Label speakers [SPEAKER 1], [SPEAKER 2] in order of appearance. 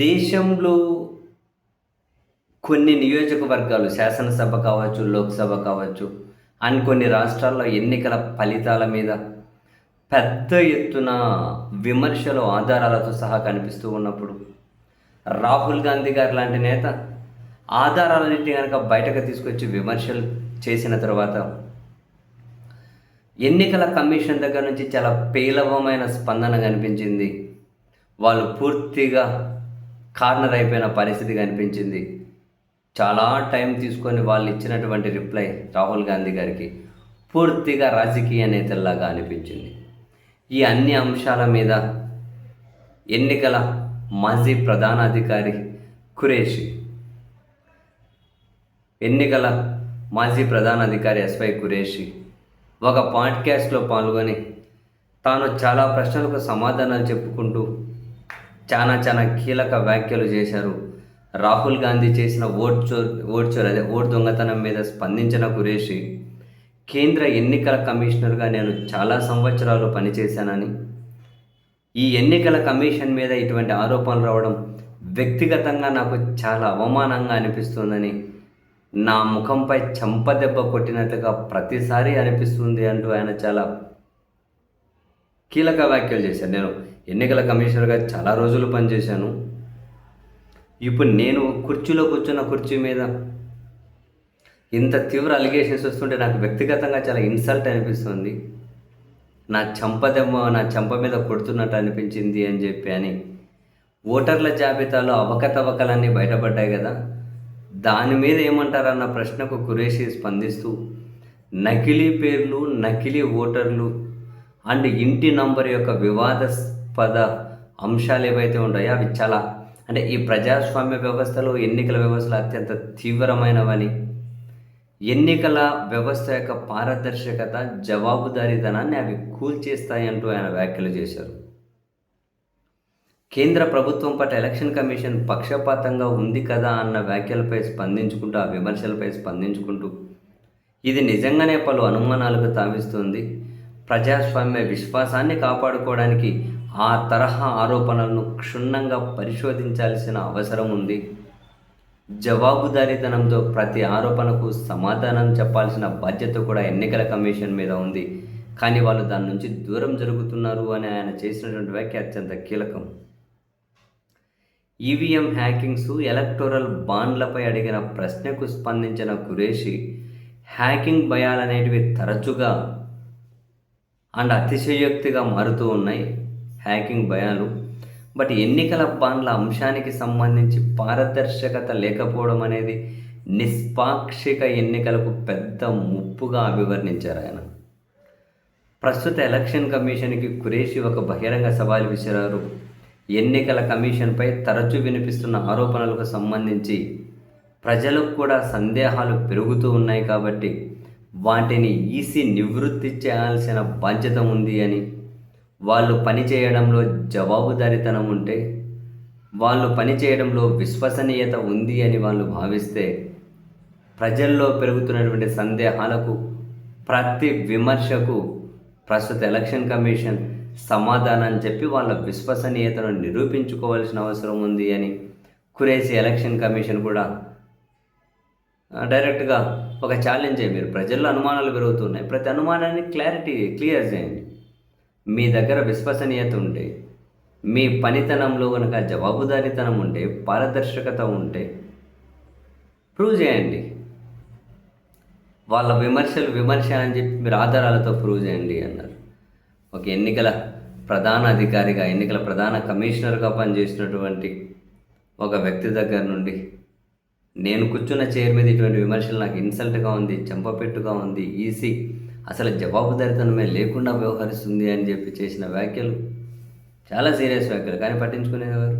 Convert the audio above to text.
[SPEAKER 1] దేశంలో కొన్ని నియోజకవర్గాలు శాసనసభ కావచ్చు లోక్సభ కావచ్చు అండ్ కొన్ని రాష్ట్రాల్లో ఎన్నికల ఫలితాల మీద పెద్ద ఎత్తున విమర్శలు ఆధారాలతో సహా కనిపిస్తూ ఉన్నప్పుడు రాహుల్ గాంధీ గారు లాంటి నేత ఆధారాలన్నింటినీ కనుక బయటకు తీసుకొచ్చి విమర్శలు చేసిన తర్వాత ఎన్నికల కమిషన్ దగ్గర నుంచి చాలా పేలవమైన స్పందన కనిపించింది. వాళ్ళు పూర్తిగా కార్నర్ అయిపోయిన పరిస్థితి కనిపించింది. చాలా టైం తీసుకొని వాళ్ళు ఇచ్చినటువంటి రిప్లై రాహుల్ గాంధీ గారికి పూర్తిగా రాజకీయ నేతల్లాగా అనిపించింది. ఈ అన్ని అంశాల మీద ఎన్నికల మాజీ ప్రధానాధికారి ఖురేషి ఎన్నికల మాజీ ప్రధానాధికారి ఎస్వై ఖురేషి ఒక పాడ్కాస్ట్లో పాల్గొని తాను చాలా ప్రశ్నలకు సమాధానాలు చెప్పుకుంటూ చాలా చాలా కీలక వ్యాఖ్యలు చేశారు. రాహుల్ గాంధీ చేసిన ఓట్ చోర్ ఓట్ చోర్ అదే ఓట్ దొంగతనం మీద స్పందించిన ఖురేషి కేంద్ర ఎన్నికల కమిషనర్గా నేను చాలా సంవత్సరాలు పనిచేశానని ఈ ఎన్నికల కమిషన్ మీద ఇటువంటి ఆరోపణలు రావడం వ్యక్తిగతంగా నాకు చాలా అవమానంగా అనిపిస్తుందని నా ముఖంపై చెంపదెబ్బ కొట్టినట్లుగా ప్రతిసారి అనిపిస్తుంది అంటూ ఆయన చాలా కీలక వ్యాఖ్యలు చేశాను. నేను ఎన్నికల కమిషనర్గా చాలా రోజులు పనిచేశాను. ఇప్పుడు నేను కుర్చీలో కూర్చున్న కుర్చీ మీద ఇంత తీవ్ర అలిగేషన్స్ వస్తుంటే నాకు వ్యక్తిగతంగా చాలా ఇన్సల్ట్ అనిపిస్తుంది. నా చంపదెమ్మ నా చంప మీద కొడుతున్నట్టు అనిపించింది అని చెప్పి అని ఓటర్ల జాబితాలో అవకతవకలన్నీ బయటపడ్డాయి కదా. దాని మీద ఏమంటారన్న ప్రశ్నకు కురేషి స్పందిస్తూ నకిలీ పేర్లు నకిలీ ఓటర్లు అండ్ ఇంటి నంబర్ యొక్క వివాదాస్పద అంశాలు ఏవైతే ఉన్నాయో అవి చాలా అంటే ఈ ప్రజాస్వామ్య వ్యవస్థలో ఎన్నికల వ్యవస్థలు అత్యంత తీవ్రమైనవని ఎన్నికల వ్యవస్థ యొక్క పారదర్శకత జవాబుదారీతనాన్ని అవి కూల్చేస్తాయి అంటూ ఆయన వ్యాఖ్యలు చేశారు. కేంద్ర ప్రభుత్వం పట్ల ఎలక్షన్ కమిషన్ పక్షపాతంగా ఉంది కదా అన్న వ్యాఖ్యలపై స్పందించుకుంటూ ఆ విమర్శలపై స్పందించుకుంటూ ఇది నిజంగానే పలు అనుమానాలకు తావిస్తుంది. ప్రజాస్వామ్య విశ్వాసాన్ని కాపాడుకోవడానికి ఆ తరహా ఆరోపణలను క్షుణ్ణంగా పరిశోధించాల్సిన అవసరం ఉంది. జవాబుదారీతనంతో ప్రతి ఆరోపణకు సమాధానం చెప్పాల్సిన బాధ్యత కూడా ఎన్నికల కమిషన్ మీద ఉంది. కానీ వాళ్ళు దాని నుంచి దూరం జరుగుతున్నారు అని ఆయన చేసినటువంటి వ్యాఖ్య అత్యంత కీలకం. ఈవీఎం హ్యాకింగ్స్ ఎలక్టోరల్ బాండ్లపై అడిగిన ప్రశ్నకు స్పందించిన కురేషి హ్యాకింగ్ భయాలనేటివి తరచుగా అండ్ అతిశయోక్తిగా మారుతూ ఉన్నాయి హ్యాకింగ్ భయాలు. బట్ ఎన్నికల బాండ్ల అంశానికి సంబంధించి పారదర్శకత లేకపోవడం అనేది నిష్పాక్షిక ఎన్నికలకు పెద్ద ముప్పుగా అభివర్ణించారు ఆయన. ప్రస్తుత ఎలక్షన్ కమిషన్కి కురేషి ఒక బహిరంగ సవాల్ విసిరారు. ఎన్నికల కమిషన్పై తరచూ వినిపిస్తున్న ఆరోపణలకు సంబంధించి ప్రజలకు కూడా సందేహాలు పెరుగుతూ ఉన్నాయి కాబట్టి వాటిని ఈసీ నివృత్తి చేయాల్సిన బాధ్యత ఉంది అని. వాళ్ళు పని చేయడంలో జవాబుదారీతనం ఉంటే వాళ్ళు పని చేయడంలో విశ్వసనీయత ఉంది అని వాళ్ళు భావిస్తే ప్రజల్లో పెరుగుతున్నటువంటి సందేహాలకు ప్రతి విమర్శకు ప్రస్తుత ఎలక్షన్ కమిషన్ సమాధానం చెప్పి వాళ్ళ విశ్వసనీయతను నిరూపించుకోవాల్సిన అవసరం ఉంది అని. కురేసి ఎలక్షన్ కమిషన్ కూడా డైరెక్ట్గా ఒక ఛాలెంజ్ మీరు. ప్రజల్లో అనుమానాలు పెరుగుతున్నాయి. ప్రతి అనుమానాన్ని క్లారిటీ క్లియర్ చేయండి. మీ దగ్గర విశ్వసనీయత ఉంటే మీ పనితనంలో కనుక జవాబుదారీతనం ఉంటే పారదర్శకత ఉంటే ప్రూవ్ చేయండి. వాళ్ళ విమర్శలు విమర్శ అని చెప్పి మీరు ఆధారాలతో ప్రూవ్ చేయండి అన్నారు. ఒక ఎన్నికల ప్రధాన అధికారిగా ఎన్నికల ప్రధాన కమిషనర్గా పనిచేసినటువంటి ఒక వ్యక్తి దగ్గర నుండి నేను కూర్చున్న చైర్ మీద ఇటువంటి విమర్శలు నాకు ఇన్సల్ట్గా ఉంది చెంపపెట్టుగా ఉంది ఈసీ అసలు జవాబుదారితనమే లేకుండా వ్యవహరిస్తుంది అని చెప్పి చేసిన వ్యాఖ్యలు చాలా సీరియస్ వ్యాఖ్యలు కానీ పట్టించుకునేవారు